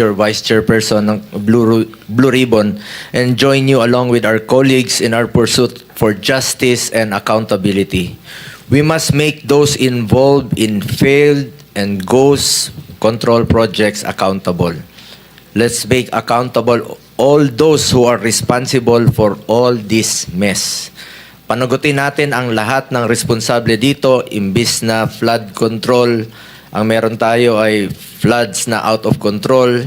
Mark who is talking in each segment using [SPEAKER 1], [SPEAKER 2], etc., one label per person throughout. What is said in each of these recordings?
[SPEAKER 1] your Vice Chairperson ng Blue, Blue Ribbon and join you along with our colleagues in our pursuit for justice and accountability. We must make those involved in failed and ghost control projects accountable. Let's make accountable all those who are responsible for all this mess. Panagutin natin ang lahat ng responsable dito, imbis na flood control, ang meron tayo ay floods na out of control,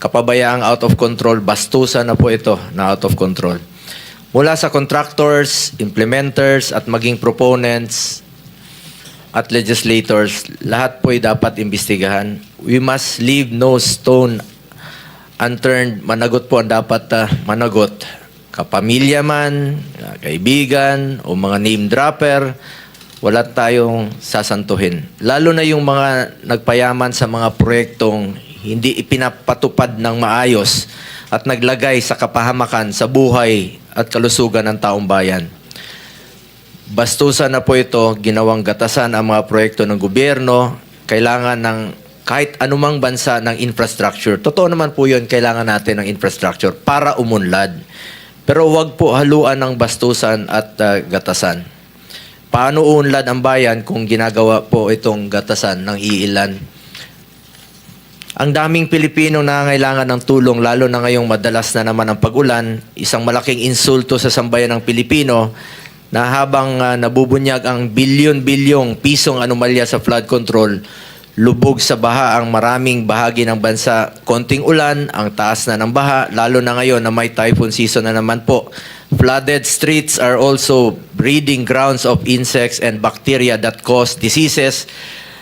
[SPEAKER 1] kapabayaang out of control, bastusan na po ito na out of control. Mula sa contractors, implementers, at maging proponents, at legislators, lahat po ay dapat imbestigahan. We must leave no stone unturned. Managot po ang dapat ah, managot. Kapamilya man, kaibigan, o mga name dropper, wala tayong sasantuhin. Lalo na yung mga nagpayaman sa mga proyektong hindi ipinapatupad ng maayos at naglagay sa kapahamakan sa buhay at kalusugan ng taong bayan. Bastusan na po ito, ginawang gatasan ang mga proyekto ng gobyerno, kailangan ng kahit anumang bansa ng infrastructure. Totoo naman po yun, kailangan natin ng infrastructure para umunlad. Pero wag po haluan ng bastusan at uh, gatasan. Paano uunlad ang bayan kung ginagawa po itong gatasan ng iilan? Ang daming Pilipino na nangangailangan ng tulong lalo na ngayong madalas na naman ang pag-ulan, isang malaking insulto sa sambayan ng Pilipino na habang ah, nabubunyag ang bilyon-bilyong pisong anomalya sa flood control, lubog sa baha ang maraming bahagi ng bansa. Konting ulan, ang taas na ng baha, lalo na ngayon na may typhoon season na naman po. Flooded streets are also breeding grounds of insects and bacteria that cause diseases.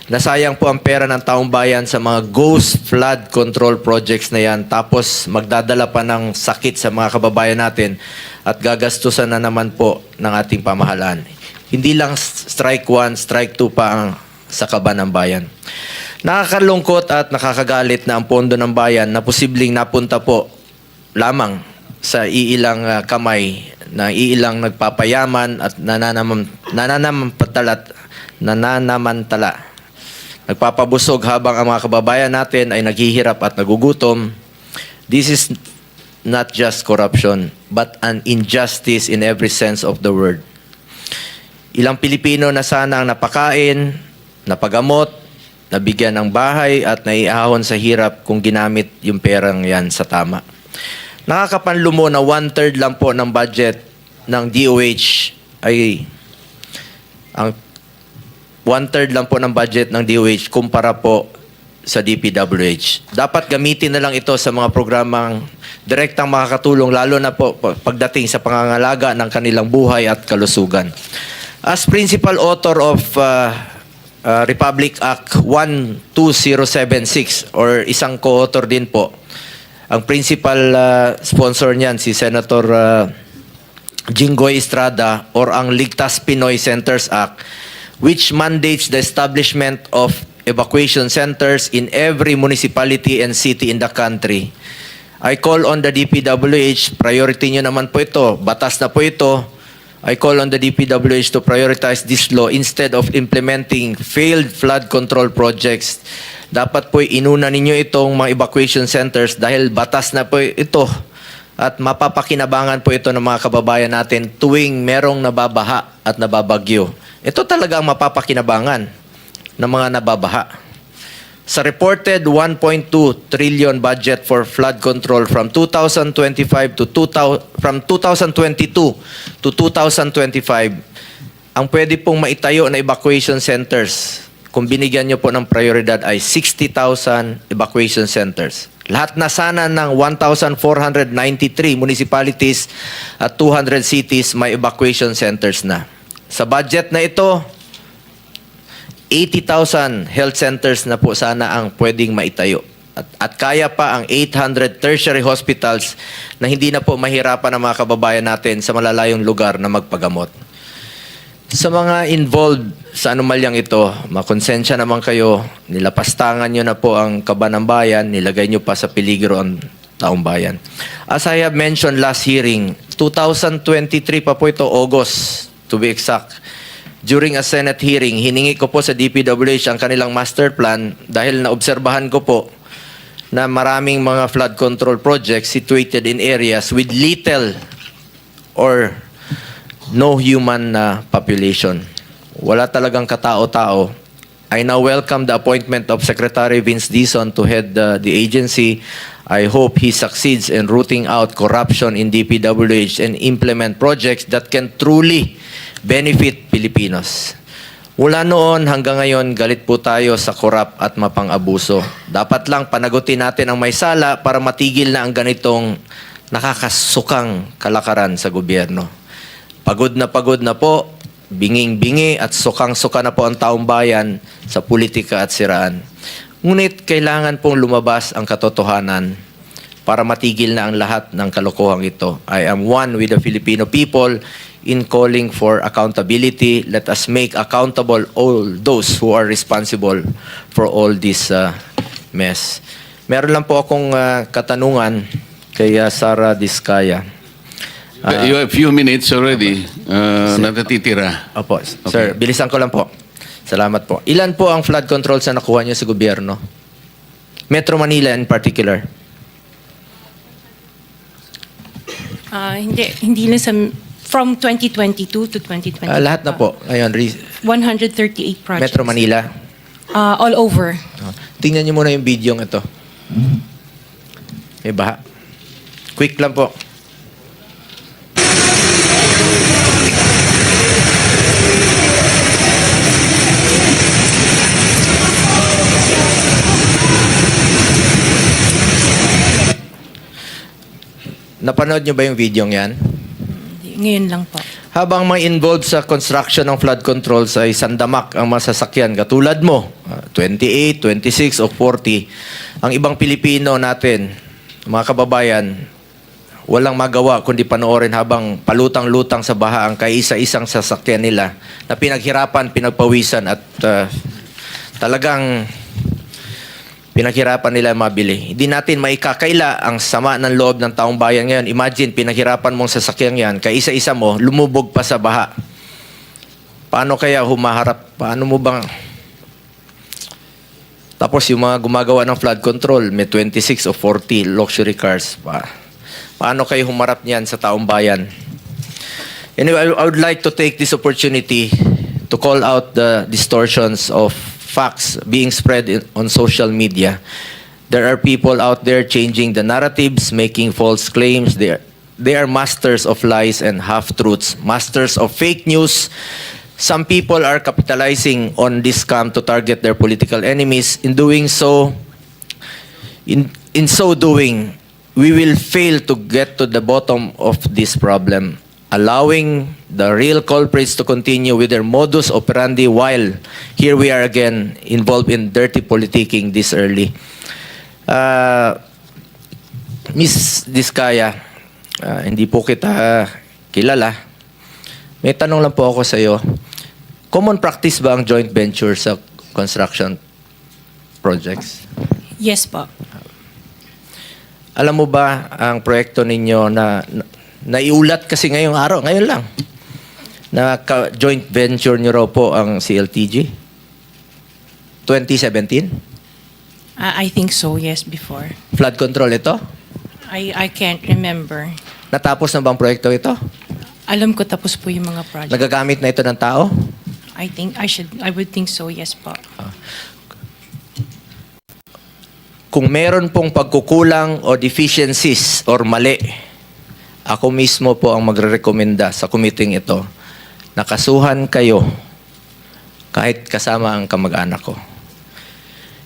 [SPEAKER 1] Nasayang po ang pera ng taong bayan sa mga ghost flood control projects na yan. Tapos magdadala pa ng sakit sa mga kababayan natin at gagastusan na naman po ng ating pamahalaan. Hindi lang strike one, strike two pa ang sa kaba ng bayan. Nakakalungkot at nakakagalit na ang pondo ng bayan na posibleng napunta po lamang sa iilang ah, kamay na iilang nagpapayaman at nananam, nananamantala, nananamantala. Nagpapabusog habang ang mga kababayan natin ay naghihirap at nagugutom. This is not just corruption, but an injustice in every sense of the word. Ilang Pilipino na sana ang napakain, napagamot, nabigyan ng bahay at naiahon sa hirap kung ginamit yung perang yan sa tama. Nakakapanlumo na one-third lang po ng budget ng DOH ay ang one-third lang po ng budget ng DOH kumpara po sa DPWH. Dapat gamitin na lang ito sa mga programang direktang makakatulong lalo na po pagdating sa pangangalaga ng kanilang buhay at kalusugan. As principal author of uh, uh, Republic Act 12076 or isang co-author din po, ang principal uh, sponsor niyan si Senator uh, Jinggoy Estrada or ang Ligtas Pinoy Centers Act which mandates the establishment of evacuation centers in every municipality and city in the country. I call on the DPWH, priority nyo naman po ito, batas na po ito. I call on the DPWH to prioritize this law instead of implementing failed flood control projects. Dapat po inuna ninyo itong mga evacuation centers dahil batas na po ito at mapapakinabangan po ito ng mga kababayan natin tuwing merong nababaha at nababagyo. Ito talaga ang mapapakinabangan ng mga nababaha. Sa reported 1.2 trillion budget for flood control from 2025 to 2000, from 2022 to 2025, ang pwede pong maitayo na evacuation centers, kung binigyan nyo po ng prioridad ay 60,000 evacuation centers. Lahat na sana ng 1,493 municipalities at 200 cities may evacuation centers na. Sa budget na ito, 80,000 health centers na po sana ang pwedeng maitayo. At, at kaya pa ang 800 tertiary hospitals na hindi na po mahirapan ng mga kababayan natin sa malalayong lugar na magpagamot. Sa mga involved sa anomalyang ito, makonsensya naman kayo, nilapastangan nyo na po ang kaba ng bayan, nilagay nyo pa sa peligro ang taong bayan. As I have mentioned last hearing, 2023 pa po ito, August to be exact, during a Senate hearing, hiningi ko po sa DPWH ang kanilang master plan dahil naobserbahan ko po na maraming mga flood control projects situated in areas with little or no human uh, population. Wala talagang katao-tao. I now welcome the appointment of Secretary Vince Dizon to head uh, the agency. I hope he succeeds in rooting out corruption in DPWH and implement projects that can truly benefit Filipinos. Mula noon hanggang ngayon, galit po tayo sa korap at mapang-abuso. Dapat lang panagutin natin ang may sala para matigil na ang ganitong nakakasukang kalakaran sa gobyerno. Pagod na pagod na po, binging-bingi at sukang-suka na po ang taong bayan sa politika at siraan. Ngunit kailangan pong lumabas ang katotohanan para matigil na ang lahat ng kalokohang ito. I am one with the Filipino people in calling for accountability. Let us make accountable all those who are responsible for all this uh, mess. Meron lang po akong uh, katanungan kay uh, Sara Diskaya. Ah.
[SPEAKER 2] you have few minutes already uh, na natitira.
[SPEAKER 1] Opo, sir, bilisan ko lang po. Salamat po. Ilan po ang flood controls na nakuha niyo sa gobyerno? Metro Manila in particular.
[SPEAKER 3] Ah, hindi, hindi na sa, from 2022 to 2020.
[SPEAKER 1] Ah, lahat na po. Ngayon, re-
[SPEAKER 3] 138 projects.
[SPEAKER 1] Metro Manila.
[SPEAKER 3] Ah, all over.
[SPEAKER 1] Ah, tingnan niyo muna yung video ito. May baha. Quick lang po. Napanood niyo ba yung video yan?
[SPEAKER 3] Ngayon lang po.
[SPEAKER 1] Habang mga involved sa construction ng flood controls ay sandamak ang mga sasakyan katulad mo, ah, 28, 26 o 40, ang ibang Pilipino natin, mga kababayan, walang magawa kundi panoorin habang palutang-lutang sa baha ang kaisa-isang sasakyan nila na pinaghirapan, pinagpawisan at ah, talagang pinaghirapan nila mabili. Hindi natin maikakaila ang sama ng loob ng taong bayan ngayon. Imagine, pinaghirapan mong sasakyan yan, kaisa-isa mo, lumubog pa sa baha. Paano kaya humaharap? Paano mo bang... Tapos yung mga gumagawa ng flood control, may 26 o 40 luxury cars. Pa. Paano kayo humarap niyan sa taong bayan? Anyway, I would like to take this opportunity to call out the distortions of facts being spread in, on social media. There are people out there changing the narratives, making false claims. They are, they are masters of lies and half-truths, masters of fake news. Some people are capitalizing on this scam to target their political enemies. In doing so, in, in so doing, we will fail to get to the bottom of this problem, allowing the real culprits to continue with their modus operandi while here we are again involved in dirty politicking this early. Uh, Miss Diskaya, uh, hindi po kita kilala. May tanong lang po ako sa iyo. Common practice ba ang joint venture sa construction projects?
[SPEAKER 3] Yes po.
[SPEAKER 1] Alam mo ba ang proyekto ninyo na, na naiulat kasi ngayong araw, ngayon lang, na joint venture nyo raw po ang CLTG? 2017?
[SPEAKER 3] Ah, I think so, yes, before.
[SPEAKER 1] Flood control ito?
[SPEAKER 3] I, I can't remember.
[SPEAKER 1] Natapos na bang proyekto ito?
[SPEAKER 3] Alam ko tapos po yung mga projects.
[SPEAKER 1] Nagagamit na ito ng tao?
[SPEAKER 3] I think I should, I would think so, yes po.
[SPEAKER 1] Kung meron pong pagkukulang o deficiencies or mali, ako mismo po ang magre-recommenda sa committee ito na kasuhan kayo kahit kasama ang kamag-anak ko.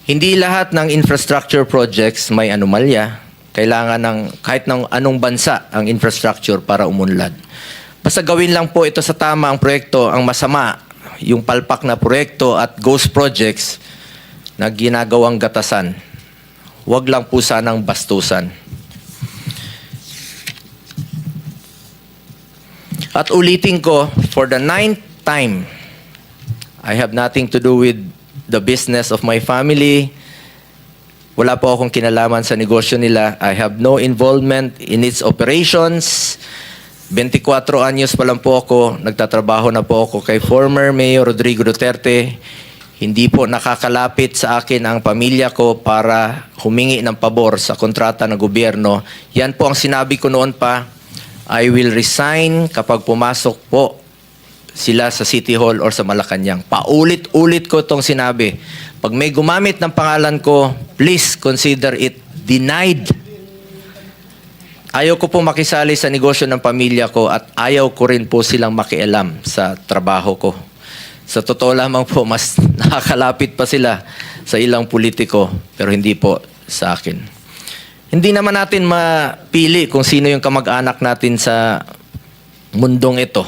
[SPEAKER 1] Hindi lahat ng infrastructure projects may anomalya. Kailangan ng kahit ng anong bansa ang infrastructure para umunlad. Basta gawin lang po ito sa tama ang proyekto, ang masama, yung palpak na proyekto at ghost projects na ginagawang gatasan. Huwag lang po sanang bastusan. At ulitin ko, for the ninth time, I have nothing to do with the business of my family. Wala po akong kinalaman sa negosyo nila. I have no involvement in its operations. 24 anyos pa lang po ako, nagtatrabaho na po ako kay former Mayor Rodrigo Duterte. Hindi po nakakalapit sa akin ang pamilya ko para humingi ng pabor sa kontrata ng gobyerno. Yan po ang sinabi ko noon pa. I will resign kapag pumasok po sila sa City Hall or sa Malacanang. Paulit-ulit ko itong sinabi. Pag may gumamit ng pangalan ko, please consider it denied. Ayaw ko po makisali sa negosyo ng pamilya ko at ayaw ko rin po silang makialam sa trabaho ko. Sa totoo lamang po, mas nakakalapit pa sila sa ilang politiko, pero hindi po sa akin. Hindi naman natin mapili kung sino yung kamag-anak natin sa mundong ito.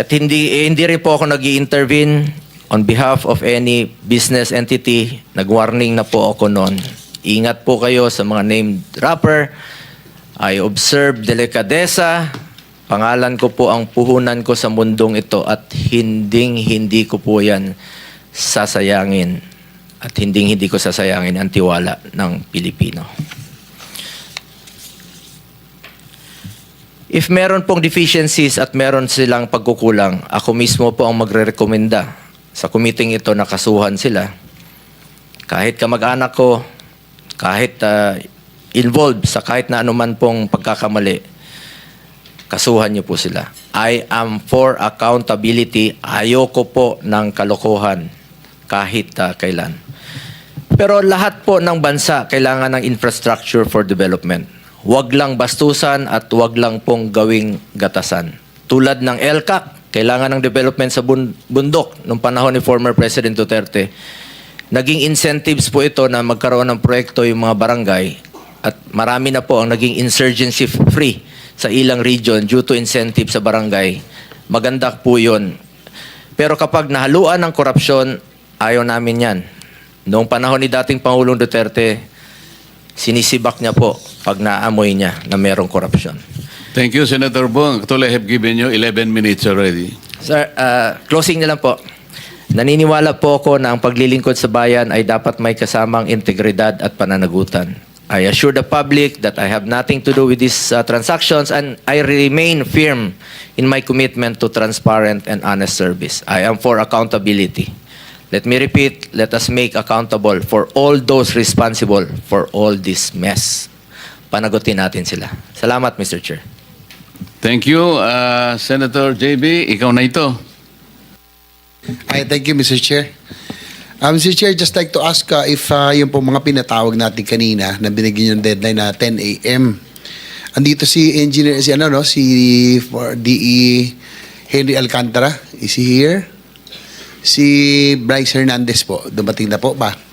[SPEAKER 1] At hindi, eh, hindi rin po ako nag intervene on behalf of any business entity. Nag-warning na po ako noon. Ingat po kayo sa mga named rapper. I observe delikadesa. Pangalan ko po ang puhunan ko sa mundong ito at hinding hindi ko po yan sasayangin. At hinding hindi ko sasayangin ang tiwala ng Pilipino. If meron pong deficiencies at meron silang pagkukulang, ako mismo po ang magre-rekomenda sa committee ito na kasuhan sila. Kahit kamag-anak ko, kahit ah, involved sa kahit na anuman pong pagkakamali, kasuhan niyo po sila. I am for accountability. Ayoko po ng kalokohan kahit ah, kailan. Pero lahat po ng bansa kailangan ng infrastructure for development. Huwag lang bastusan at huwag lang pong gawing gatasan. Tulad ng LCAC, kailangan ng development sa bun- bundok nung panahon ni former President Duterte. Naging incentives po ito na magkaroon ng proyekto yung mga barangay at marami na po ang naging insurgency free sa ilang region due to incentive sa barangay. Maganda po yun. Pero kapag nahaluan ng korupsyon, ayaw namin yan. Noong panahon ni dating Pangulong Duterte, sinisibak niya po pag naamoy niya na merong korupsyon.
[SPEAKER 2] Thank you, Senator Bong. Actually, I have given you 11 minutes already.
[SPEAKER 1] Sir, uh, closing na lang po. Naniniwala po ako na ang paglilingkod sa bayan ay dapat may kasamang integridad at pananagutan. I assure the public that I have nothing to do with these uh, transactions and I remain firm in my commitment to transparent and honest service. I am for accountability. Let me repeat, let us make accountable for all those responsible for all this mess. Panagutin natin sila. Salamat, Mr. Chair.
[SPEAKER 2] Thank you, uh, Senator JB. Ikaw na ito.
[SPEAKER 4] Ay, thank you, Mr. Chair. Um, Mr. Chair, just like to ask uh, if uh, yung po mga pinatawag natin kanina na binigyan yung deadline na 10 a.m. Andito si engineer, si ano, no? Si for DE Henry Alcantara. Is he here? Si Bryce Hernandez po. Dumating na po ba?